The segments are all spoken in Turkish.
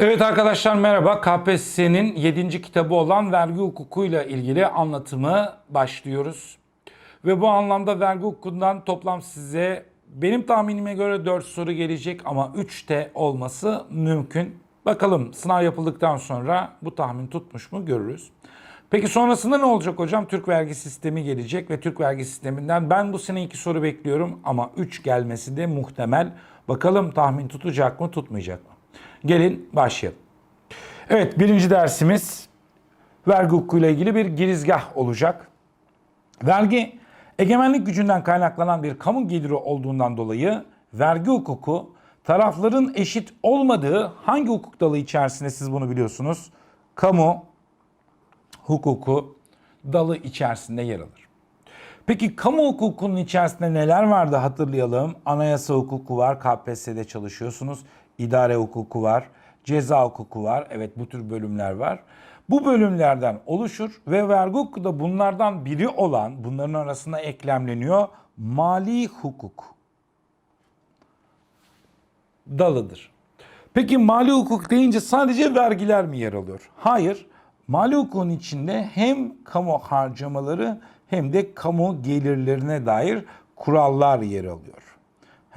Evet arkadaşlar merhaba. KPSS'nin 7. kitabı olan vergi hukukuyla ilgili anlatımı başlıyoruz. Ve bu anlamda vergi hukukundan toplam size benim tahminime göre 4 soru gelecek ama 3 de olması mümkün. Bakalım sınav yapıldıktan sonra bu tahmin tutmuş mu görürüz. Peki sonrasında ne olacak hocam? Türk vergi sistemi gelecek ve Türk vergi sisteminden ben bu sene 2 soru bekliyorum ama 3 gelmesi de muhtemel. Bakalım tahmin tutacak mı tutmayacak mı? Gelin başlayalım. Evet birinci dersimiz vergi hukukuyla ilgili bir girizgah olacak. Vergi egemenlik gücünden kaynaklanan bir kamu geliri olduğundan dolayı vergi hukuku tarafların eşit olmadığı hangi hukuk dalı içerisinde siz bunu biliyorsunuz? Kamu hukuku dalı içerisinde yer alır. Peki kamu hukukunun içerisinde neler vardı hatırlayalım. Anayasa hukuku var, KPSS'de çalışıyorsunuz. İdare hukuku var, ceza hukuku var. Evet bu tür bölümler var. Bu bölümlerden oluşur ve vergi hukuku da bunlardan biri olan, bunların arasında eklemleniyor mali hukuk dalıdır. Peki mali hukuk deyince sadece vergiler mi yer alıyor? Hayır. Mali hukukun içinde hem kamu harcamaları hem de kamu gelirlerine dair kurallar yer alıyor.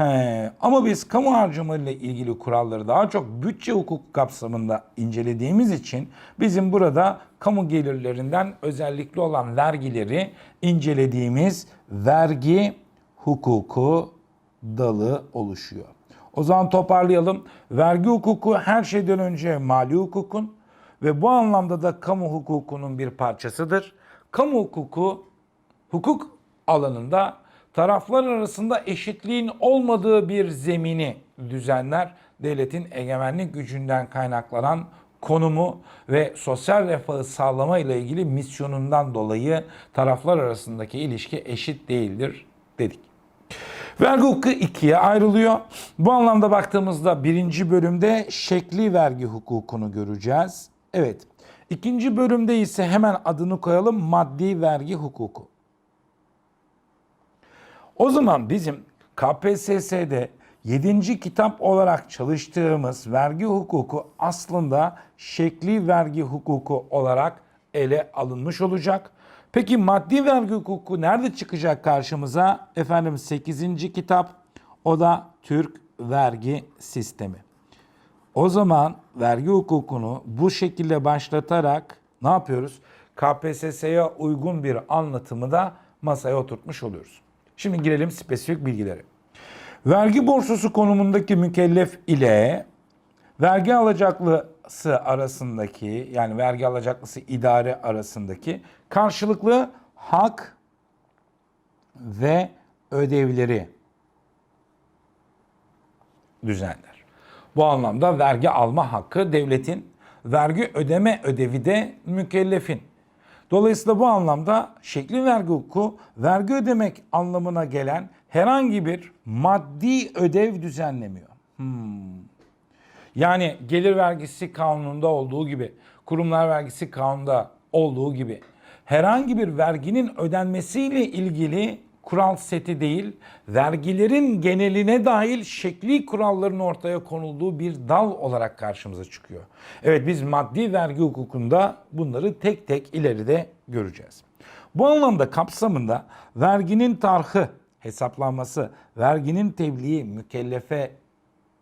He, ama biz kamu harcamalarıyla ilgili kuralları daha çok bütçe hukuku kapsamında incelediğimiz için bizim burada kamu gelirlerinden özellikli olan vergileri incelediğimiz vergi hukuku dalı oluşuyor. O zaman toparlayalım. Vergi hukuku her şeyden önce mali hukukun ve bu anlamda da kamu hukukunun bir parçasıdır. Kamu hukuku hukuk alanında taraflar arasında eşitliğin olmadığı bir zemini düzenler. Devletin egemenlik gücünden kaynaklanan konumu ve sosyal refahı sağlama ile ilgili misyonundan dolayı taraflar arasındaki ilişki eşit değildir dedik. Vergi hukuku ikiye ayrılıyor. Bu anlamda baktığımızda birinci bölümde şekli vergi hukukunu göreceğiz. Evet. İkinci bölümde ise hemen adını koyalım maddi vergi hukuku. O zaman bizim KPSS'de 7. kitap olarak çalıştığımız vergi hukuku aslında şekli vergi hukuku olarak ele alınmış olacak. Peki maddi vergi hukuku nerede çıkacak karşımıza? Efendim 8. kitap o da Türk vergi sistemi. O zaman vergi hukukunu bu şekilde başlatarak ne yapıyoruz? KPSS'ye uygun bir anlatımı da masaya oturtmuş oluyoruz. Şimdi girelim spesifik bilgilere. Vergi borçlusu konumundaki mükellef ile vergi alacaklısı arasındaki yani vergi alacaklısı idare arasındaki karşılıklı hak ve ödevleri düzenler. Bu anlamda vergi alma hakkı devletin, vergi ödeme ödevi de mükellefin. Dolayısıyla bu anlamda şekli vergi hukuku vergi ödemek anlamına gelen herhangi bir maddi ödev düzenlemiyor. Hmm. Yani gelir vergisi kanununda olduğu gibi, kurumlar vergisi kanununda olduğu gibi herhangi bir verginin ödenmesiyle ilgili kural seti değil, vergilerin geneline dahil şekli kuralların ortaya konulduğu bir dal olarak karşımıza çıkıyor. Evet biz maddi vergi hukukunda bunları tek tek ileride göreceğiz. Bu anlamda kapsamında verginin tarhı, hesaplanması, verginin tebliği, mükellefe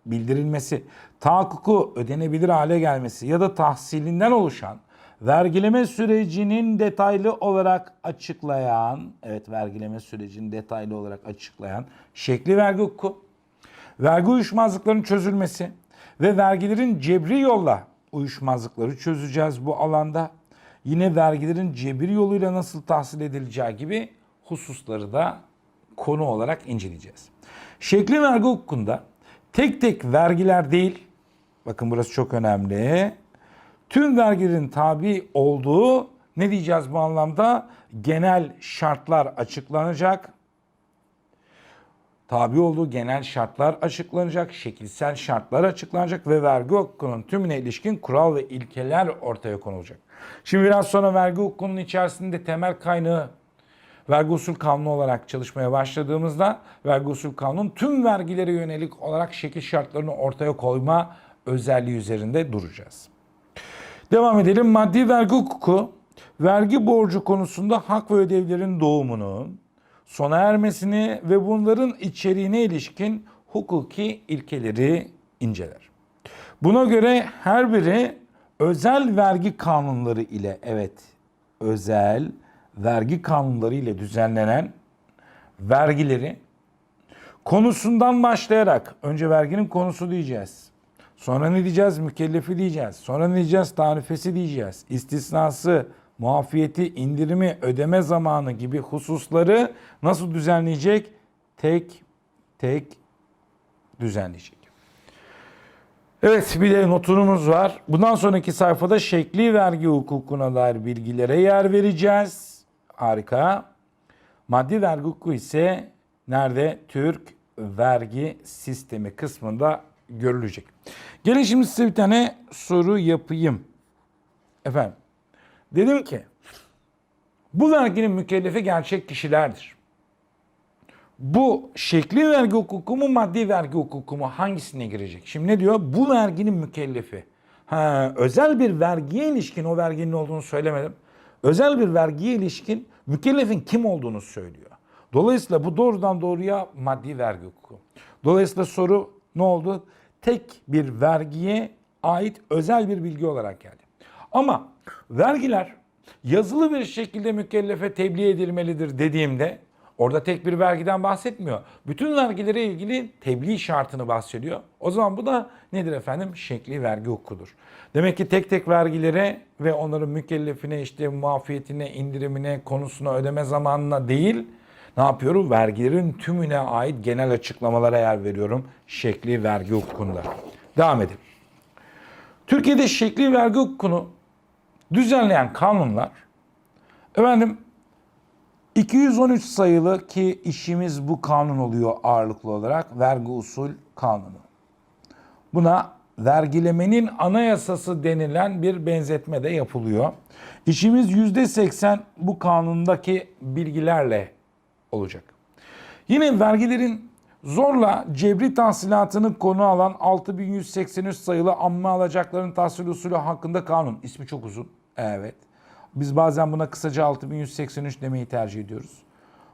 bildirilmesi, tahakkuku ödenebilir hale gelmesi ya da tahsilinden oluşan vergileme sürecinin detaylı olarak açıklayan, evet vergileme sürecini detaylı olarak açıklayan şekli vergi hukuku, vergi uyuşmazlıklarının çözülmesi ve vergilerin cebri yolla uyuşmazlıkları çözeceğiz bu alanda. Yine vergilerin cebri yoluyla nasıl tahsil edileceği gibi hususları da konu olarak inceleyeceğiz. Şekli vergi hukukunda tek tek vergiler değil, bakın burası çok önemli, tüm vergilerin tabi olduğu ne diyeceğiz bu anlamda? Genel şartlar açıklanacak. Tabi olduğu genel şartlar açıklanacak, şekilsel şartlar açıklanacak ve vergi hukukunun tümüne ilişkin kural ve ilkeler ortaya konulacak. Şimdi biraz sonra vergi hukukunun içerisinde temel kaynağı vergi usul kanunu olarak çalışmaya başladığımızda vergi usul kanunun tüm vergilere yönelik olarak şekil şartlarını ortaya koyma özelliği üzerinde duracağız. Devam edelim. Maddi vergi hukuku, vergi borcu konusunda hak ve ödevlerin doğumunu, sona ermesini ve bunların içeriğine ilişkin hukuki ilkeleri inceler. Buna göre her biri özel vergi kanunları ile evet özel vergi kanunları ile düzenlenen vergileri konusundan başlayarak önce verginin konusu diyeceğiz. Sonra ne diyeceğiz? Mükellefi diyeceğiz. Sonra ne diyeceğiz? Tarifesi diyeceğiz. İstisnası, muafiyeti, indirimi, ödeme zamanı gibi hususları nasıl düzenleyecek? Tek tek düzenleyecek. Evet bir de notunumuz var. Bundan sonraki sayfada şekli vergi hukukuna dair bilgilere yer vereceğiz. Harika. Maddi vergi hukuku ise nerede? Türk vergi sistemi kısmında görülecek. Gelin şimdi size bir tane soru yapayım. Efendim, dedim ki bu verginin mükellefi gerçek kişilerdir. Bu şekli vergi hukuku mu maddi vergi hukuku mu hangisine girecek? Şimdi ne diyor? Bu verginin mükellefi. Ha, özel bir vergiye ilişkin o verginin olduğunu söylemedim. Özel bir vergiye ilişkin mükellefin kim olduğunu söylüyor. Dolayısıyla bu doğrudan doğruya maddi vergi hukuku. Dolayısıyla soru ne oldu? Tek bir vergiye ait özel bir bilgi olarak geldi. Ama vergiler yazılı bir şekilde mükellefe tebliğ edilmelidir dediğimde orada tek bir vergiden bahsetmiyor. Bütün vergilere ilgili tebliğ şartını bahsediyor. O zaman bu da nedir efendim? Şekli vergi hukukudur. Demek ki tek tek vergilere ve onların mükellefine işte muafiyetine, indirimine, konusuna, ödeme zamanına değil ne yapıyorum? Vergilerin tümüne ait genel açıklamalara yer veriyorum. Şekli vergi hukukunda. Devam edelim. Türkiye'de şekli vergi hukukunu düzenleyen kanunlar efendim 213 sayılı ki işimiz bu kanun oluyor ağırlıklı olarak vergi usul kanunu. Buna vergilemenin anayasası denilen bir benzetme de yapılıyor. İşimiz %80 bu kanundaki bilgilerle olacak. Yine vergilerin zorla cebri tahsilatını konu alan 6183 sayılı amma alacakların tahsil usulü hakkında kanun. İsmi çok uzun. Evet. Biz bazen buna kısaca 6183 demeyi tercih ediyoruz.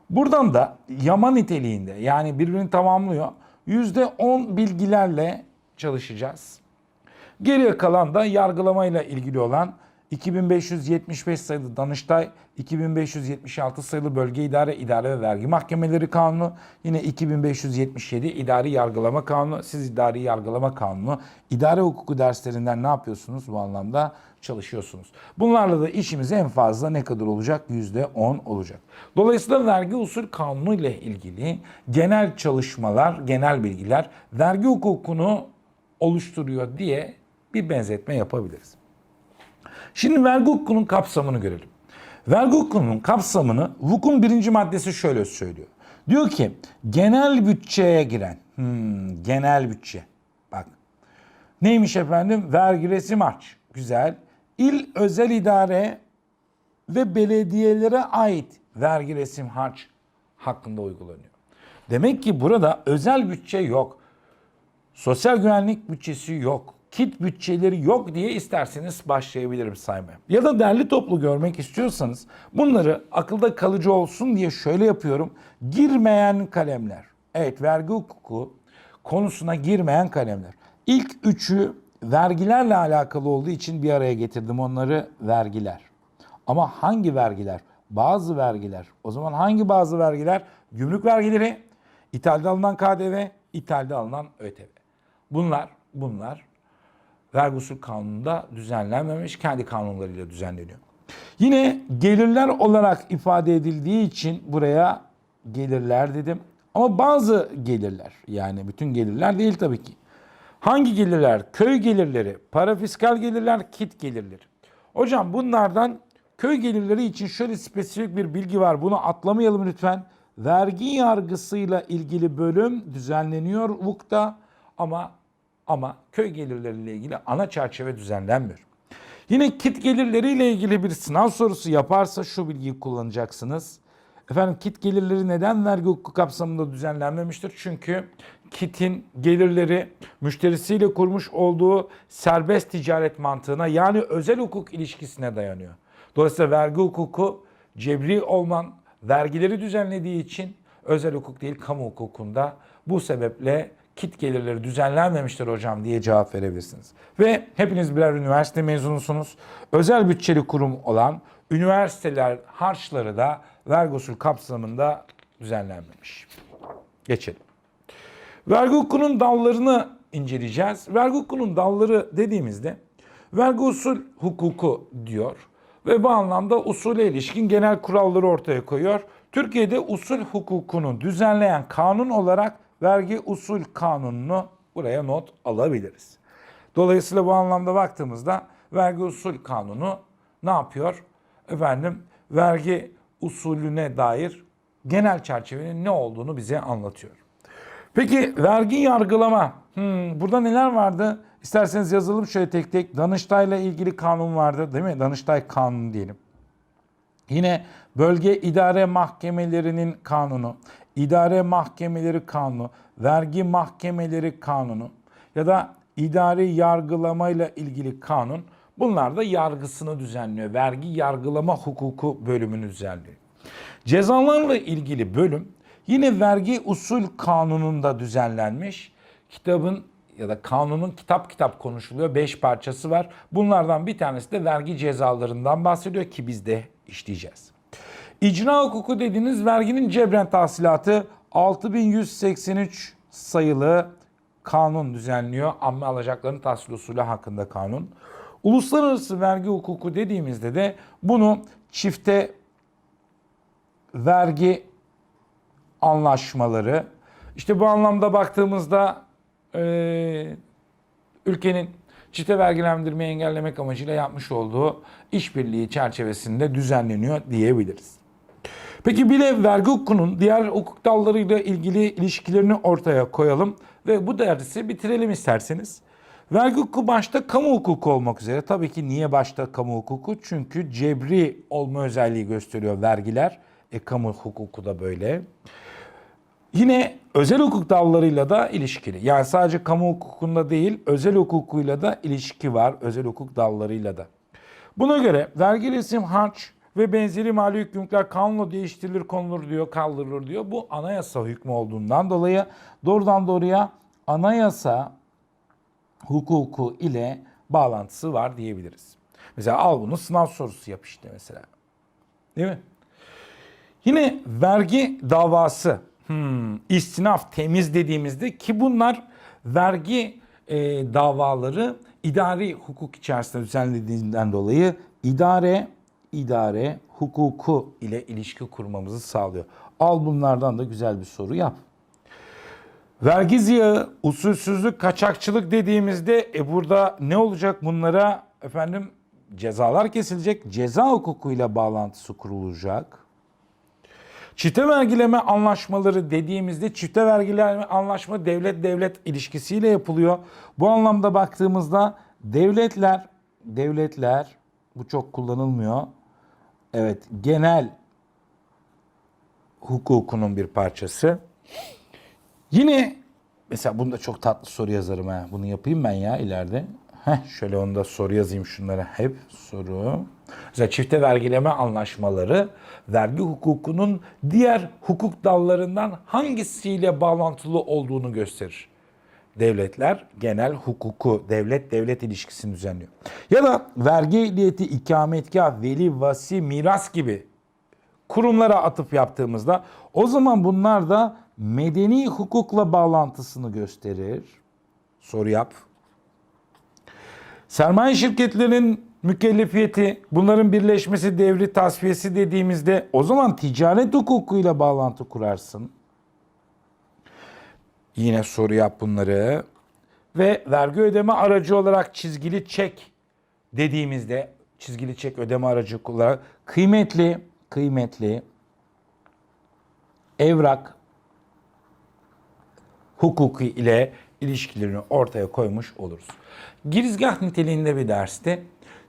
Buradan da yama niteliğinde yani birbirini tamamlıyor. %10 bilgilerle çalışacağız. Geriye kalan da yargılamayla ilgili olan 2575 sayılı Danıştay, 2576 sayılı Bölge İdare İdare ve Vergi Mahkemeleri Kanunu, yine 2577 İdari Yargılama Kanunu, siz İdari Yargılama Kanunu, idare hukuku derslerinden ne yapıyorsunuz bu anlamda? Çalışıyorsunuz. Bunlarla da işimiz en fazla ne kadar olacak? %10 olacak. Dolayısıyla vergi usul kanunu ile ilgili genel çalışmalar, genel bilgiler vergi hukukunu oluşturuyor diye bir benzetme yapabiliriz. Şimdi vergi hukukunun kapsamını görelim. Vergi hukukunun kapsamını hukukun birinci maddesi şöyle söylüyor. Diyor ki genel bütçeye giren, hmm, genel bütçe. Bak neymiş efendim? Vergi resim harç. Güzel. İl özel idare ve belediyelere ait vergi resim harç hakkında uygulanıyor. Demek ki burada özel bütçe yok. Sosyal güvenlik bütçesi yok. Kit bütçeleri yok diye isterseniz başlayabilirim saymaya. Ya da derli toplu görmek istiyorsanız bunları akılda kalıcı olsun diye şöyle yapıyorum. Girmeyen kalemler. Evet vergi hukuku konusuna girmeyen kalemler. İlk üçü vergilerle alakalı olduğu için bir araya getirdim onları vergiler. Ama hangi vergiler? Bazı vergiler. O zaman hangi bazı vergiler? Gümrük vergileri, ithalde alınan KDV, ithalde alınan ÖTV. Bunlar, bunlar vergi usul kanununda düzenlenmemiş, kendi kanunlarıyla düzenleniyor. Yine gelirler olarak ifade edildiği için buraya gelirler dedim. Ama bazı gelirler yani bütün gelirler değil tabii ki. Hangi gelirler? Köy gelirleri, para fiskal gelirler, kit gelirleri. Hocam bunlardan köy gelirleri için şöyle spesifik bir bilgi var. Bunu atlamayalım lütfen. Vergi yargısıyla ilgili bölüm düzenleniyor VUK'ta ama ama köy gelirleriyle ilgili ana çerçeve düzenlenmiyor. Yine kit gelirleriyle ilgili bir sınav sorusu yaparsa şu bilgiyi kullanacaksınız. Efendim kit gelirleri neden vergi hukuku kapsamında düzenlenmemiştir? Çünkü kitin gelirleri müşterisiyle kurmuş olduğu serbest ticaret mantığına yani özel hukuk ilişkisine dayanıyor. Dolayısıyla vergi hukuku cebri olman vergileri düzenlediği için özel hukuk değil kamu hukukunda bu sebeple kit gelirleri düzenlenmemiştir hocam diye cevap verebilirsiniz. Ve hepiniz birer üniversite mezunusunuz. Özel bütçeli kurum olan üniversiteler harçları da vergi usul kapsamında düzenlenmemiş. Geçelim. Vergi hukukunun dallarını inceleyeceğiz. Vergi hukukunun dalları dediğimizde vergi usul hukuku diyor ve bu anlamda usule ilişkin genel kuralları ortaya koyuyor. Türkiye'de usul hukukunu düzenleyen kanun olarak vergi usul kanununu buraya not alabiliriz. Dolayısıyla bu anlamda baktığımızda vergi usul kanunu ne yapıyor? Efendim vergi usulüne dair genel çerçevenin ne olduğunu bize anlatıyor. Peki vergi yargılama. Hmm, burada neler vardı? İsterseniz yazalım şöyle tek tek. Danıştay'la ilgili kanun vardı değil mi? Danıştay kanunu diyelim. Yine bölge idare mahkemelerinin kanunu, idare mahkemeleri kanunu, vergi mahkemeleri kanunu ya da idari yargılamayla ilgili kanun bunlar da yargısını düzenliyor. Vergi yargılama hukuku bölümünü düzenliyor. Cezalarla ilgili bölüm yine vergi usul kanununda düzenlenmiş. Kitabın ya da kanunun kitap kitap konuşuluyor. Beş parçası var. Bunlardan bir tanesi de vergi cezalarından bahsediyor ki biz de işleyeceğiz. İcra hukuku dediğiniz verginin cebren tahsilatı 6183 sayılı kanun düzenliyor. Amme alacakların tahsil usulü hakkında kanun. Uluslararası vergi hukuku dediğimizde de bunu çifte vergi anlaşmaları. İşte bu anlamda baktığımızda e, ülkenin çifte vergilendirmeyi engellemek amacıyla yapmış olduğu işbirliği çerçevesinde düzenleniyor diyebiliriz. Peki bir de vergi hukukunun diğer hukuk dallarıyla ilgili ilişkilerini ortaya koyalım ve bu dersi bitirelim isterseniz. Vergi hukuku başta kamu hukuku olmak üzere. Tabii ki niye başta kamu hukuku? Çünkü cebri olma özelliği gösteriyor vergiler. E kamu hukuku da böyle. Yine özel hukuk dallarıyla da ilişkili. Yani sadece kamu hukukunda değil, özel hukukuyla da ilişki var. Özel hukuk dallarıyla da. Buna göre vergi resim harç ve benzeri mali yükümlülükler kanunla değiştirilir, konulur diyor, kaldırılır diyor. Bu anayasa hükmü olduğundan dolayı doğrudan doğruya anayasa hukuku ile bağlantısı var diyebiliriz. Mesela al bunu sınav sorusu yap işte mesela. Değil mi? Yine vergi davası, hmm, istinaf, temiz dediğimizde ki bunlar vergi e, davaları idari hukuk içerisinde düzenlediğinden dolayı idare idare hukuku ile ilişki kurmamızı sağlıyor. Al bunlardan da güzel bir soru yap. Vergi ziyağı, usulsüzlük, kaçakçılık dediğimizde e burada ne olacak bunlara efendim cezalar kesilecek, ceza hukukuyla bağlantısı kurulacak. Çifte vergileme anlaşmaları dediğimizde çifte vergileme anlaşma devlet devlet ilişkisiyle yapılıyor. Bu anlamda baktığımızda devletler devletler bu çok kullanılmıyor. Evet, genel hukukunun bir parçası. Yine mesela bunda çok tatlı soru yazarım ha. Bunu yapayım ben ya ileride. Heh, şöyle onda soru yazayım şunlara hep soru. Mesela çifte vergileme anlaşmaları vergi hukukunun diğer hukuk dallarından hangisiyle bağlantılı olduğunu gösterir. Devletler genel hukuku, devlet devlet ilişkisini düzenliyor. Ya da vergi ehliyeti, ikametgah, veli, vasi, miras gibi kurumlara atıf yaptığımızda o zaman bunlar da medeni hukukla bağlantısını gösterir. Soru yap. Sermaye şirketlerinin mükellefiyeti, bunların birleşmesi, devri, tasfiyesi dediğimizde o zaman ticaret hukukuyla bağlantı kurarsın. Yine soru yap bunları. Ve vergi ödeme aracı olarak çizgili çek dediğimizde çizgili çek ödeme aracı olarak kıymetli kıymetli evrak hukuku ile ilişkilerini ortaya koymuş oluruz. Girizgah niteliğinde bir derste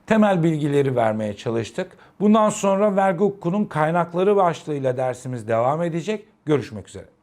temel bilgileri vermeye çalıştık. Bundan sonra vergi hukukunun kaynakları başlığıyla dersimiz devam edecek. Görüşmek üzere.